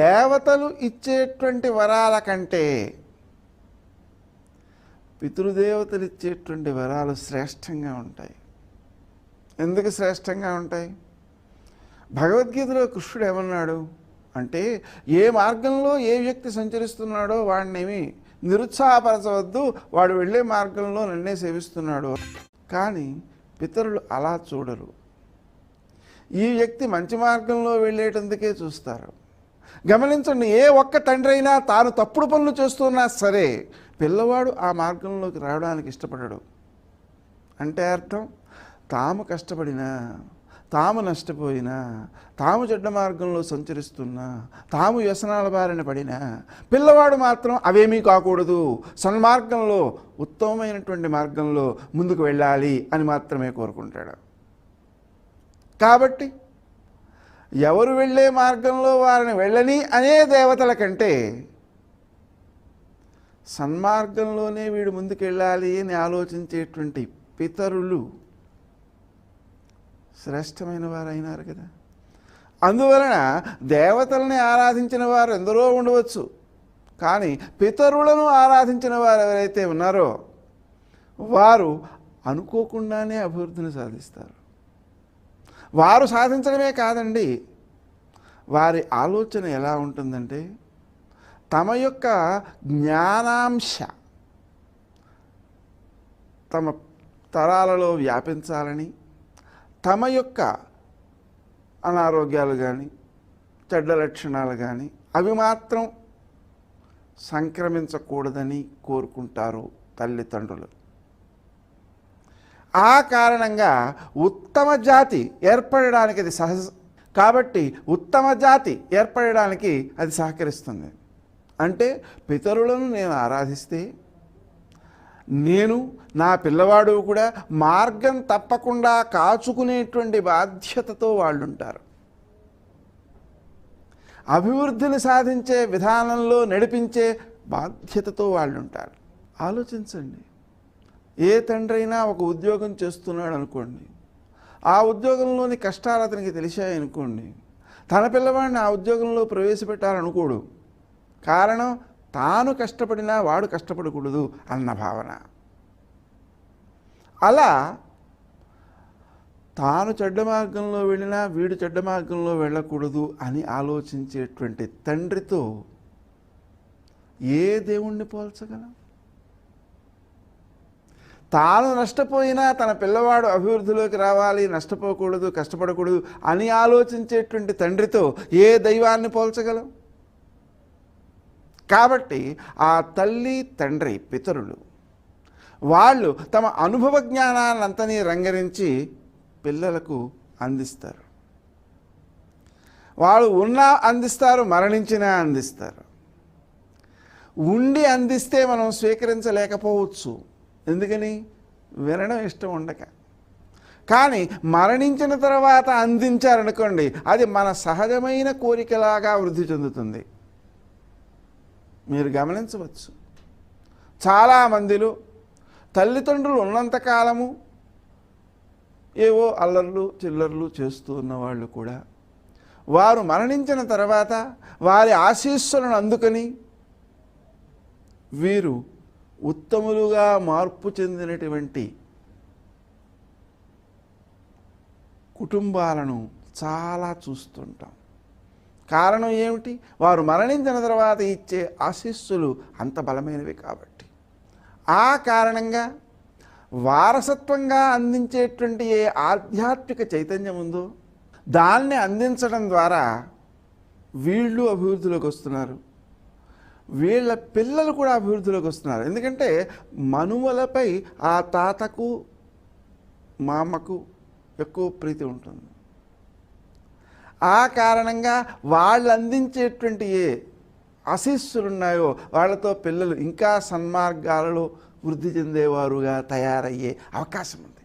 దేవతలు ఇచ్చేటువంటి వరాల కంటే పితృదేవతలు ఇచ్చేటువంటి వరాలు శ్రేష్టంగా ఉంటాయి. ఎందుకు శ్రేష్టంగా ఉంటాయి? భగవద్గీతలో కృష్ణుడు ఏమన్నాడు అంటే ఏ మార్గంలో ఏ వ్యక్తి సంచరిస్తున్నాడో వాడినేమి నిరుత్సాహపరచవద్దు వాడు వెళ్ళే మార్గంలో నన్నే సేవిస్తున్నాడు. కానీ పితరులు అలా చూడరు. ఈ వ్యక్తి మంచి మార్గంలో వెళ్ళేటందుకే చూస్తారు. గమనించండి ఏ ఒక్క తండ్రి అయినా తాను తప్పుడు పనులు చేస్తున్నా సరే పిల్లవాడు ఆ మార్గంలోకి రావడానికి ఇష్టపడడు. అంటే అర్థం? తాము కష్టపడినా తాము నష్టపోయినా తాము చెడ్డ మార్గంలో సంచరిస్తున్నా తాము వ్యసనాల బారిన పడినా పిల్లవాడు మాత్రం అవేమీ కాకూడదు. సన్మార్గంలో ఉత్తమమైనటువంటి మార్గంలో ముందుకు వెళ్ళాలి అని మాత్రమే కోరుకుంటాడు. కాబట్టి ఎవరు వెళ్ళే మార్గంలో వారిని వెళ్ళని అనే దేవతల కంటే సన్మార్గంలోనే వీడు ముందుకెళ్ళాలి అని ఆలోచించేటువంటి పితరులు శ్రేష్టమైన వారైనారు కదా. అందువలన దేవతల్ని ఆరాధించిన వారు ఎందరో ఉండవచ్చు. కానీ పితరులను ఆరాధించిన వారు ఎవరైతే ఉన్నారో వారు అనుకోకుండానే అభివృద్ధిని సాధిస్తారు. వారు సాధించడమే కాదండి. వారి ఆలోచన ఎలా ఉంటుందంటే తమ యొక్క జ్ఞానాంశ తమ తరాలలో వ్యాపించాలని తమ యొక్క అనారోగ్యాలు కానీ చెడ్డ లక్షణాలు కానీ అవి మాత్రం సంక్రమించకూడదని కోరుకుంటారు తల్లిదండ్రులు. ఆ కారణంగా ఉత్తమ జాతి ఏర్పడడానికి అది సహజ కాబట్టి ఉత్తమ జాతి ఏర్పడడానికి అది సహకరిస్తుంది. అంటే పితరులను నేను ఆరాధిస్తే నేను నా పిల్లవాడు కూడా మార్గం తప్పకుండా కాచుకునేటువంటి బాధ్యతతో వాళ్ళు ఉంటారు అభివృద్ధిని సాధించే విధానంలో నడిపించే బాధ్యతతో వాళ్ళు ఉంటారు ఆలోచించండి. ఏ తండ్రి అయినా ఒక ఉద్యోగం చేస్తున్నాడు అనుకోండి. ఆ ఉద్యోగంలోని కష్టాలు అతనికి తెలిసాయనుకోండి తన పిల్లవాడిని ఆ ఉద్యోగంలో ప్రవేశపెట్టాలనుకోడు. కారణం తాను కష్టపడినా వాడు కష్టపడకూడదు అన్న భావన. అలా తాను చెడ్డ మార్గంలో వెళ్ళినా వీడు చెడ్డ మార్గంలో వెళ్ళకూడదు అని ఆలోచించేటువంటి తండ్రితో ఏ దేవుణ్ణి పోల్చగలం? తాను నష్టపోయినా తన పిల్లవాడు అభివృద్ధిలోకి రావాలి నష్టపోకూడదు కష్టపడకూడదు అని ఆలోచించేటువంటి తండ్రితో ఏ దైవాన్ని పోల్చగలం? కాబట్టి ఆ తల్లి తండ్రి పితరులు వాళ్ళు తమ అనుభవ జ్ఞానాన్నంతని రంగరించి పిల్లలకు అందిస్తారు. వాళ్ళు ఉన్నా అందిస్తారు మరణించినా అందిస్తారు. ఉండి అందిస్తే మనం స్వీకరించలేకపోవచ్చు. ఎందుకని? వినడం ఇష్టం ఉండక. కానీ మరణించిన తర్వాత అందించారనుకోండి అది మన సహజమైన కోరికలాగా వృద్ధి చెందుతుంది. మీరు గమనించవచ్చు. చాలామందిలో తల్లిదండ్రులు ఉన్నంతకాలము ఏవో అల్లర్లు చిల్లర్లు చేస్తూ ఉన్నవాళ్ళు కూడా వారు మరణించిన తర్వాత వారి ఆశీస్సులను అందుకని వీరు ఉత్తములుగా మార్పు చెందినటువంటి కుటుంబాలను చాలా చూస్తుంటాం. కారణం ఏమిటి? వారు మరణించిన తర్వాత ఇచ్చే ఆశీస్సులు అంత బలమైనవి కాబట్టి. ఆ కారణంగా వారసత్వంగా అందించేటువంటి ఏ ఆధ్యాత్మిక చైతన్యం ఉందో దాన్ని అందించడం ద్వారా వీళ్ళు అభివృద్ధిలోకి వస్తున్నారు. వీళ్ళ పిల్లలు కూడా అభివృద్ధిలోకి వస్తున్నారు. ఎందుకంటే మనుమలపై ఆ తాతకు మామకు ఎక్కువ ప్రీతి ఉంటుంది. ఆ కారణంగా వాళ్ళు అందించేటువంటి ఏ అశిస్సులు ఉన్నాయో వాళ్ళతో పిల్లలు ఇంకా సన్మార్గాలలో వృద్ధి చెందేవారుగా తయారయ్యే అవకాశం ఉంది.